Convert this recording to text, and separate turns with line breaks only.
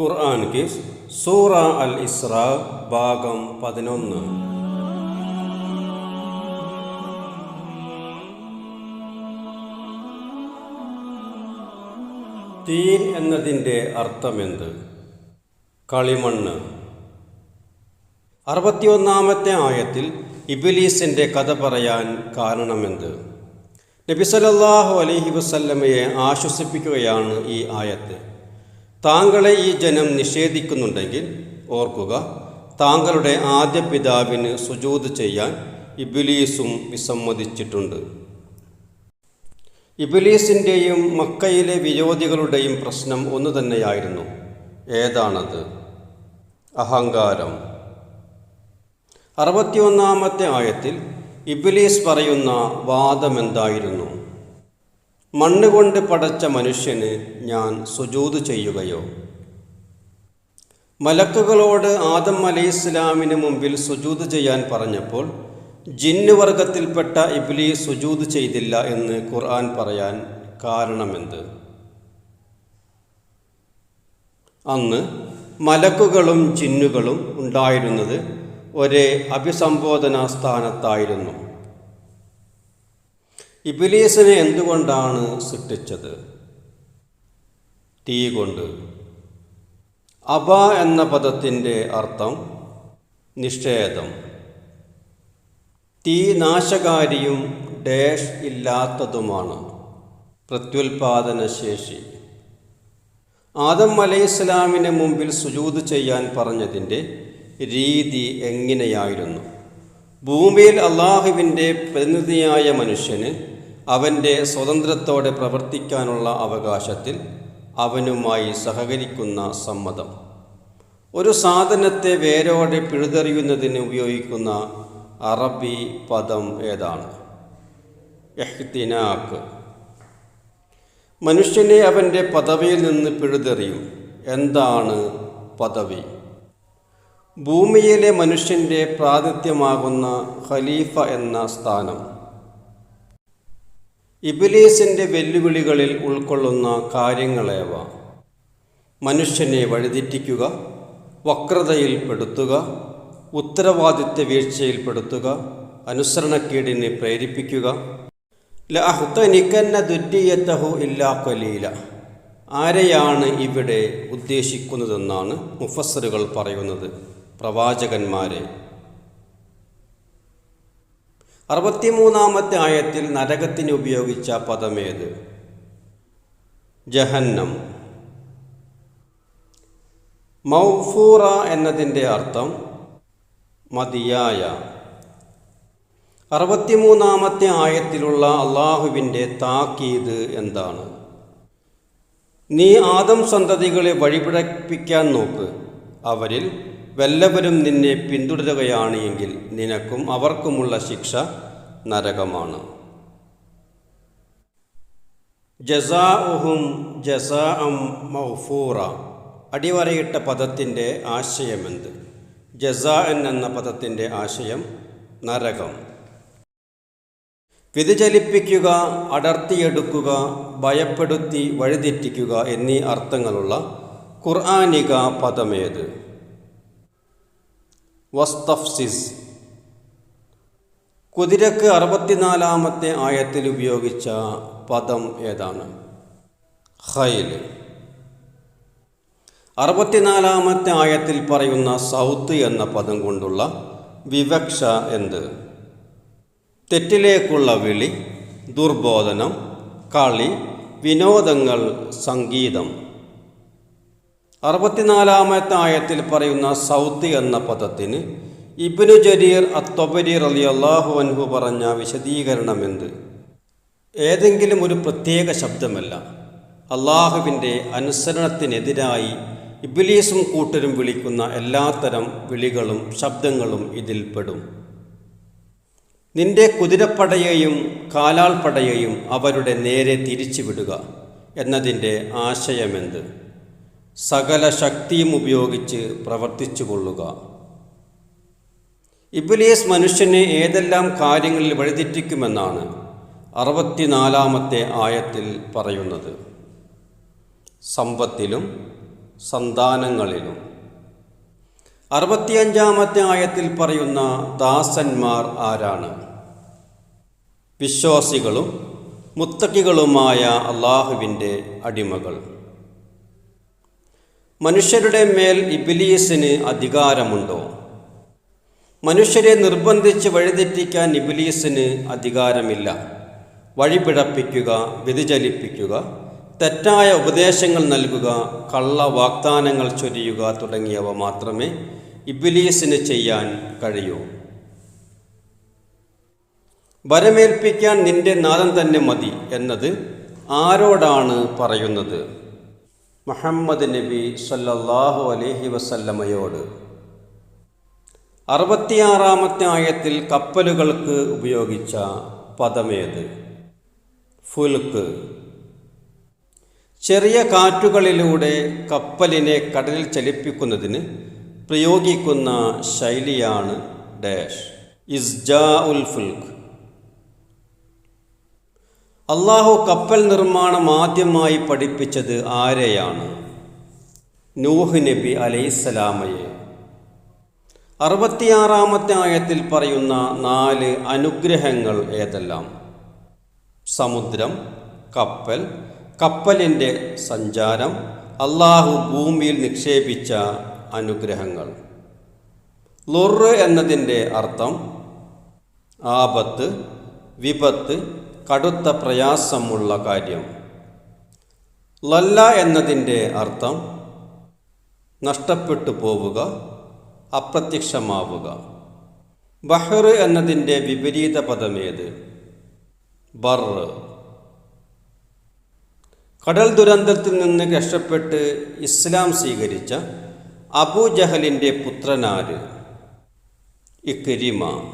ഖുർആൻ kiss സൂറ അൽ ഇസ്ര ഭാഗം പതിനൊന്ന്. തീൻ എന്നതിന്റെ അർത്ഥമെന്ത്? കളിമണ്ണ്. അറുപത്തിയൊന്നാമത്തെ ആയത്തിൽ ഇബിലീസിന്റെ കഥ പറയാൻ കാരണമെന്ത്? നബി അലഹി അലൈഹി വസല്ലമയെ ആശ്വസിപ്പിക്കുകയാണ് ഈ ആയത്ത്. താങ്കളെ ഈ ജനം നിഷേധിക്കുന്നുണ്ടെങ്കിൽ ഓർക്കുക താങ്കളുടെ ആദ്യ പിതാവിന് സുജൂത് ചെയ്യാൻ ഇബിലീസും വിസമ്മതിച്ചിട്ടുണ്ട്. ഇബിലീസിന്റെയും മക്കയിലെ വിരോധികളുടെയും പ്രശ്നം ഒന്നു തന്നെയായിരുന്നു. ഏതാണത്? അഹങ്കാരം. അറുപത്തിയൊന്നാമത്തെ ആയത്തിൽ ഇബിലീസ് പറയുന്ന വാദമെന്തായിരുന്നു മണ്ണുകൊണ്ട് പടച്ച മനുഷ്യന് ഞാൻ സുജൂത് ചെയ്യുകയോ? മലക്കുകളോട് ആദം അലൈഹി ഇസ്ലാമിന് മുമ്പിൽ സുജൂത് ചെയ്യാൻ പറഞ്ഞപ്പോൾ ജിന്നുവർഗത്തിൽപ്പെട്ട ഇബ്ലീസ് സുജൂത് ചെയ്തില്ല എന്ന് ഖുർആൻ പറയാൻ കാരണമെന്ത്? അന്ന് മലക്കുകളും ജിന്നുകളും ഉണ്ടായിരുന്നത് ഒരേ അഭിസംബോധനാ സ്ഥാനത്തായിരുന്നു. ഇബിലീസിനെ എന്തുകൊണ്ടാണ് സൃഷ്ടിച്ചത്? തീ കൊണ്ട്. അബ എന്ന പദത്തിന്റെ അർത്ഥം നിഷേധം. തീ നാശകാരിയും ഡേഷ് ഇല്ലാത്തതുമാണ്. പ്രത്യുൽപാദന ശേഷി ആദം അലൈഹിസ്ലാമിന് മുമ്പിൽ സുജൂത് ചെയ്യാൻ പറഞ്ഞതിന്റെ രീതി എങ്ങനെയായിരുന്നു? ഭൂമിയിൽ അള്ളാഹുവിന്റെ പ്രതിനിധിയായ മനുഷ്യന് അവന്റെ സ്വതന്ത്രത്തോടെ പ്രവർത്തിക്കാനുള്ള അവകാശത്തിൽ അവനുമായി സഹകരിക്കുന്ന സമ്മതം. ഒരു സാധനത്തെ വേരോടെ പിഴുതെറിയുന്നതിന് ഉപയോഗിക്കുന്ന അറബി പദം ഏതാണ്? എഹ്തിനാക്ക്. മനുഷ്യനെ അവന്റെ പദവിയിൽ നിന്ന് പിഴുതെറിയും. എന്താണ് പദവി? ഭൂമിയിലെ മനുഷ്യന്റെ പ്രാതിഥ്യമാകുന്ന ഖലീഫ എന്ന സ്ഥാനം. ഇബിലീസിന്റെ വെല്ലുവിളികളിൽ ഉൾക്കൊള്ളുന്ന കാര്യങ്ങളേവ? മനുഷ്യനെ വഴിതെറ്റിക്കുക വക്രതയിൽപ്പെടുത്തുക ഉത്തരവാദിത്വ വീഴ്ചയിൽപ്പെടുത്തുക അനുസരണക്കേടിനെ പ്രേരിപ്പിക്കുക. ലഹുത്തനിക്കന്ന ദുര്യത്തഹു ഇല്ലാ കലീല ആരെയാണ് ഇവിടെ ഉദ്ദേശിക്കുന്നതെന്നാണ് മുഫസ്സറുകൾ പറയുന്നത്. പ്രവാചകന്മാരെ. അറുപത്തിമൂന്നാമത്തെ ആയത്തിൽ നരകത്തിന് ഉപയോഗിച്ച പദമേത്? ജഹന്നം. മൗഫൂറ എന്നതിന്റെ അർത്ഥം മതിയായ. അറുപത്തിമൂന്നാമത്തെ ആയത്തിലുള്ള അള്ളാഹുവിന്റെ താക്കീത് എന്താണ്? നീ ആദം സന്തതികളെ വഴിപിഴപ്പിക്കാൻ നോക്ക്. അവരിൽ വല്ലവരും നിന്നെ പിന്തുടരുകയാണ് എങ്കിൽ നിനക്കും അവർക്കുമുള്ള ശിക്ഷ നരകമാണ്. ജസാഉഹും ജസാഅം മൗഫൂറ അടിവരയിട്ട പദത്തിന്റെ ആശയമെന്ത്? ജസാഅൻ എന്ന പദത്തിന്റെ ആശയം നരകം. വ്യതിചലിപ്പിക്കുക അടർത്തിയെടുക്കുക ഭയപ്പെടുത്തി വഴിതെറ്റിക്കുക എന്നീ അർത്ഥങ്ങളുള്ള ഖുർആാനിക പദമേത്? വസ്തഫ്സിസ്. കുതിരക്ക് അറുപത്തിനാലാമത്തെ ആയത്തിൽ ഉപയോഗിച്ച പദം ഏതാണ്? ഖൈൽ. അറുപത്തിനാലാമത്തെ ആയത്തിൽ പറയുന്ന സൗത്ത് എന്ന പദം കൊണ്ടുള്ള വിവക്ഷ എന്ത്? തെറ്റിലേക്കുള്ള വിളി ദുർബോധനം കളി വിനോദങ്ങൾ സംഗീതം. അറുപത്തിനാലാമത്തെ ആയത്തിൽ പറയുന്ന സൗത്ത് എന്ന പദത്തിന് ഇബ്നു ജരീർ അത്തൊബരി അലി അള്ളാഹു അൻഹു പറഞ്ഞ വിശദീകരണം എന്ത് ഏതെങ്കിലും ഒരു പ്രത്യേക ശബ്ദമല്ല. അള്ളാഹുവിന്റെ അനുസരണത്തിനെതിരായി ഇബിലീസും കൂട്ടരും വിളിക്കുന്ന എല്ലാത്തരം വിളികളും ശബ്ദങ്ങളും ഇതിൽപ്പെടും നിന്റെ കുതിരപ്പടയെയും കാലാൾപ്പടയെയും അവരുടെ നേരെ തിരിച്ചുവിടുക എന്നതിന്റെ ആശയമെന്ത്? സകല ശക്തിയും ഉപയോഗിച്ച് പ്രവർത്തിച്ചു കൊള്ളുക. ഇബിലീസ് മനുഷ്യനെ ഏതെല്ലാം കാര്യങ്ങളിൽ വഴിതെറ്റിക്കുമെന്നാണ് അറുപത്തിനാലാമത്തെ ആയത്തിൽ പറയുന്നത്. സമ്പത്തിലും സന്താനങ്ങളിലും. അറുപത്തിയഞ്ചാമത്തെ ആയത്തിൽ പറയുന്ന ദാസന്മാർ ആരാണ്? വിശ്വാസികളും മുത്തക്കികളുമായ അള്ളാഹുവിന്റെ അടിമകൾ. മനുഷ്യരുടെ മേൽ ഇബിലീസിന് അധികാരമുണ്ടോ? മനുഷ്യരെ നിർബന്ധിച്ച് വഴിതെറ്റിക്കാൻ ഇബിലീസിന് അധികാരമില്ല. വഴിപിഴപ്പിക്കുക വ്യതിചലിപ്പിക്കുക തെറ്റായ ഉപദേശങ്ങൾ നൽകുക കള്ള വാഗ്ദാനങ്ങൾ ചൊരിയുക തുടങ്ങിയവ മാത്രമേ ഇബിലീസിന് ചെയ്യാൻ കഴിയൂ. വരമേൽപ്പിക്കാൻ നിന്റെ നാദം തന്നെ മതി എന്നത് ആരോടാണ് പറയുന്നത്? മുഹമ്മദ് നബി സല്ലല്ലാഹു അലൈഹി വസല്ലമയോട്. അറുപത്തിയാറാമത്തെ ആയത്തിൽ കപ്പലുകൾക്ക് ഉപയോഗിച്ച പദമേത്? ഫുൽക്ക്. ചെറിയ കാറ്റുകളിലൂടെ കപ്പലിനെ കടലിൽ ചലിപ്പിക്കുന്നതിന് പ്രയോഗിക്കുന്ന ശൈലിയാണ് ഡാഷ്. ഇസ്ജാ ഉൽ ഫുൽക്ക്. അള്ളാഹു കപ്പൽ നിർമ്മാണം ആദ്യമായി പഠിപ്പിച്ചത് ആരെയാണ്? നൂഹ് നബി അലൈസലാമയെ അറുപത്തിയാറാമത്തെ ആയത്തിൽ പറയുന്ന നാല് അനുഗ്രഹങ്ങൾ ഏതെല്ലാം? സമുദ്രം കപ്പൽ കപ്പലിന്റെ സഞ്ചാരം അള്ളാഹു ഭൂമിയിൽ നിക്ഷേപിച്ച അനുഗ്രഹങ്ങൾ. ലൊറ് എന്നതിന്റെ അർത്ഥം ആപത്ത് വിപത്ത് കടുത്ത പ്രയാസമുള്ള കാര്യം. ലല്ല എന്നതിന്റെ അർത്ഥം നഷ്ടപ്പെട്ടു പോവുക അപ്രത്യക്ഷമാവുക. ബഹർ എന്നതിന്റെ വിപരീത പദമേത്? ബർ. കടൽ ദുരന്തത്തിൽ നിന്ന് രക്ഷപ്പെട്ട് ഇസ്ലാം സ്വീകരിച്ച അബൂജഹലിന്റെ പുത്രനാര്? ഇക്രിമ.